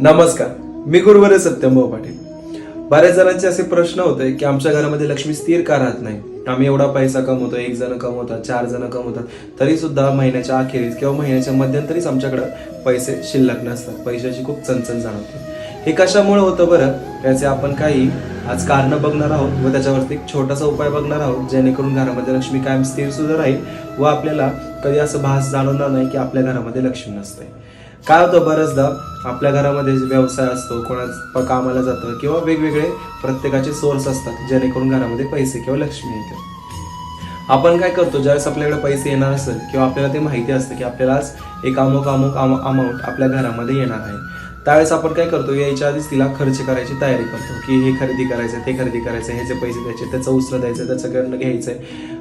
नमस्कार मी गुरुवर सत्यम भाऊ पाटील. बऱ्याच जणांचे असे प्रश्न होते की आमच्या घरामध्ये लक्ष्मी स्थिर का राहत नाही? आम्ही एवढा पैसा कमवतो एक जण कमवतात चार जण कमवतात तरी सुद्धा महिन्याच्या अखेरीस किंवा महिन्याच्या मध्यंतरीच आमच्याकडे पैसे शिल्लक नसतात. पैशाची खूप चणचण जाणवते हे कशामुळे होतं बरं? याचे आपण काही आज कारण बघणार आहोत व त्याच्यावरती एक छोटासा उपाय बघणार आहोत जेणेकरून घरामध्ये लक्ष्मी कायम स्थिर सुद्धा राहील व आपल्याला कधी असं भास जाणवणार नाही की आपल्या घरामध्ये लक्ष्मी नसते. काय होतं बऱ्याचदा आपल्या घरामध्ये व्यवसाय असतो कोणा कामाला जातं किंवा वेगवेगळे प्रत्येकाचे सोर्स असतात जेणेकरून घरामध्ये पैसे किंवा लक्ष्मी येते आपण काय करतो ज्यावेळेस आपल्याकडे पैसे येणार असेल किंवा आपल्याला ते माहिती असतं की आपल्याला आज एक अमुक अमुक अमाऊंट आपल्या घरामध्ये येणार आहे. त्यावेळेस आपण काय करतो यायच्या आधीच तिला खर्च करायची तयारी करतो की हे खरेदी करायचं ते खरेदी करायचं ह्याचे पैसे द्यायचे त्याचं उसणं द्यायचं त्याच्याकडनं घ्यायचंय.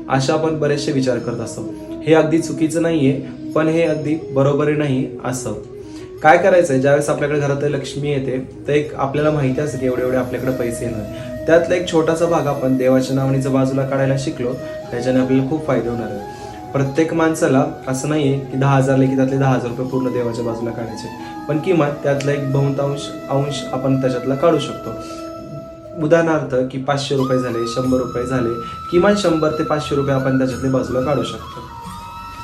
अशा आपण बरेचसे विचार करत असतो. हे अगदी चुकीचं नाही आहे पण हे अगदी बरोबरी नाही असं. काय करायचं आहे ज्यावेळेस आपल्याकडे घरात लक्ष्मी येते तर एक आपल्याला माहिती असते की एवढे एवढे आपल्याकडे पैसे येणार. त्यातला एक छोटासा भाग आपण देवाच्या नावाने बाजूला काढायला शिकलो त्याच्याने आपल्याला खूप फायदे होणार आहे प्रत्येक माणसाला असं नाही आहे की दहा हजार की त्यातले दहा हजार रुपये पूर्ण देवाच्या बाजूला काढायचे. पण किमान त्यातला एक बहुतांश अंश आपण त्याच्यातला काढू शकतो. उदाहरणार्थ की पाचशे रुपये झाले शंभर रुपये झाले किमान शंभर ते पाचशे रुपये आपण त्याच्यातले बाजूला काढू शकतो.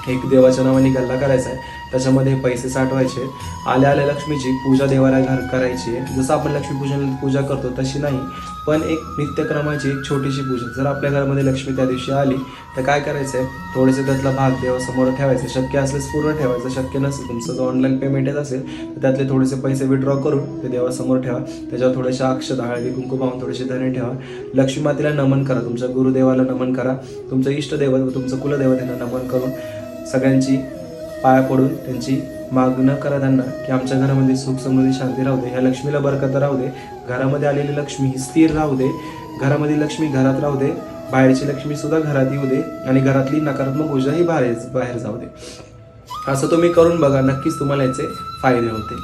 एक देवाच्या नावाने गल्ला करायचा आहे. त्याच्यामध्ये पैसे साठवायचे. आल्या आल्या लक्ष्मीची पूजा देवाला घर करायची आहे. जसं आपण लक्ष्मीपूजन पूजा करतो तशी नाही पण एक नित्यक्रमाची एक छोटीशी पूजा. जर आपल्या घरामध्ये लक्ष्मी त्या दिवशी आली तर काय करायचं आहे थोडेसे त्यातला भाग देवासमोर ठेवायचा. शक्य असल्यास पूर्ण ठेवायचं. शक्य नसेल तुमचं जर ऑनलाईन पेमेंट येत असेल तर त्यातले थोडेसे पैसे विड्रॉ करून ते देवासमोर ठेवा. त्याच्यावर थोडेसे अक्षत हळदी कुंकू पाहून थोडेसे धने ठेवा. लक्ष्मी मातेला नमन करा. तुमच्या गुरुदेवाला नमन करा. तुमचं इष्टदैवत व तुमचं कुलदैवत नमन करून सगळ्यांची पाया पडून त्यांची मागणं करा त्यांना की आमच्या घरामध्ये सुख समृद्धी शांती राहू दे. ह्या लक्ष्मीला बरकत राहू दे. घरामध्ये आलेली लक्ष्मी ही स्थिर राहू दे. घरामध्ये लक्ष्मी घरात राहू दे. बाहेरची लक्ष्मी सुद्धा घरात येऊ दे आणि घरातली नकारात्मक ऊर्जा ही बाहेर बाहेर जाऊ दे. असं तुम्ही करून बघा नक्कीच तुम्हाला याचे फायदे होते.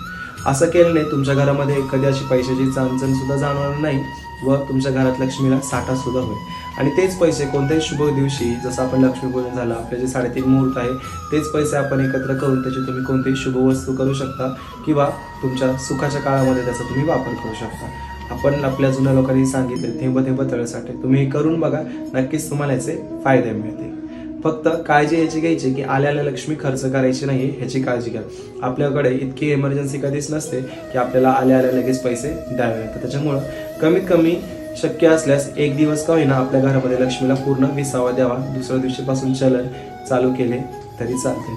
असं केल्याने तुमच्या घरामध्ये कधी अशी पैशाची चणचण सुद्धा जाणवणार नाही व तुमच्या घरात लक्ष्मीला साठा सुद्धा होईल. आणि तेच पैसे कोणत्याही शुभ दिवशी जसं आपण लक्ष्मीपूजन झालं आपले जे साडेतीन मुहूर्त आहे तेच पैसे आपण एकत्र करून त्याची तुम्ही कोणतीही शुभ वस्तू करू शकता किंवा तुमच्या सुखाच्या काळामध्ये त्याचा तुम्ही वापर करू शकता. आपण आपल्या जुन्या लोकांनी सांगितले थेंब थेंब तळसाठे. तुम्ही हे करून बघा नक्कीच तुम्हाला याचे फायदे मिळतील. फक्त काळजी याची घ्यायची की आल्याला लक्ष्मी खर्च करायची नाही ह्याची काळजी घ्या. आपल्याकडे इतकी इमर्जन्सी कधीच नसते की आपल्याला आल्या आल्या लगेच पैसे द्यावे. लागतात त्याच्यामुळं कमीत कमी शक्य असल्यास एक दिवस का होईना आपल्या घरामध्ये लक्ष्मीला पूर्ण विसावा द्यावा. दुसऱ्या दिवशीपासून चलन चालू केले तरी चालते.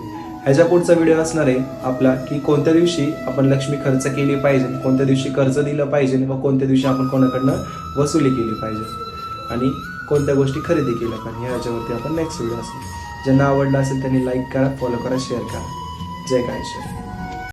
ह्याच्या पुढचा व्हिडिओ असणार आहे आपला की कोणत्या दिवशी आपण लक्ष्मी खर्च केली पाहिजे कोणत्या दिवशी कर्ज दिलं पाहिजे व कोणत्या दिवशी आपण कोणाकडनं वसुली केली पाहिजे आणि कोणत्या गोष्टी खरेदी केल्या पाहिजे ह्याच्यावरती आपण नेक्स्ट व्हिडिओ असेल ज्यांना आवडला असेल त्यांनी लाईक करा फॉलो करा शेअर करा. जय काय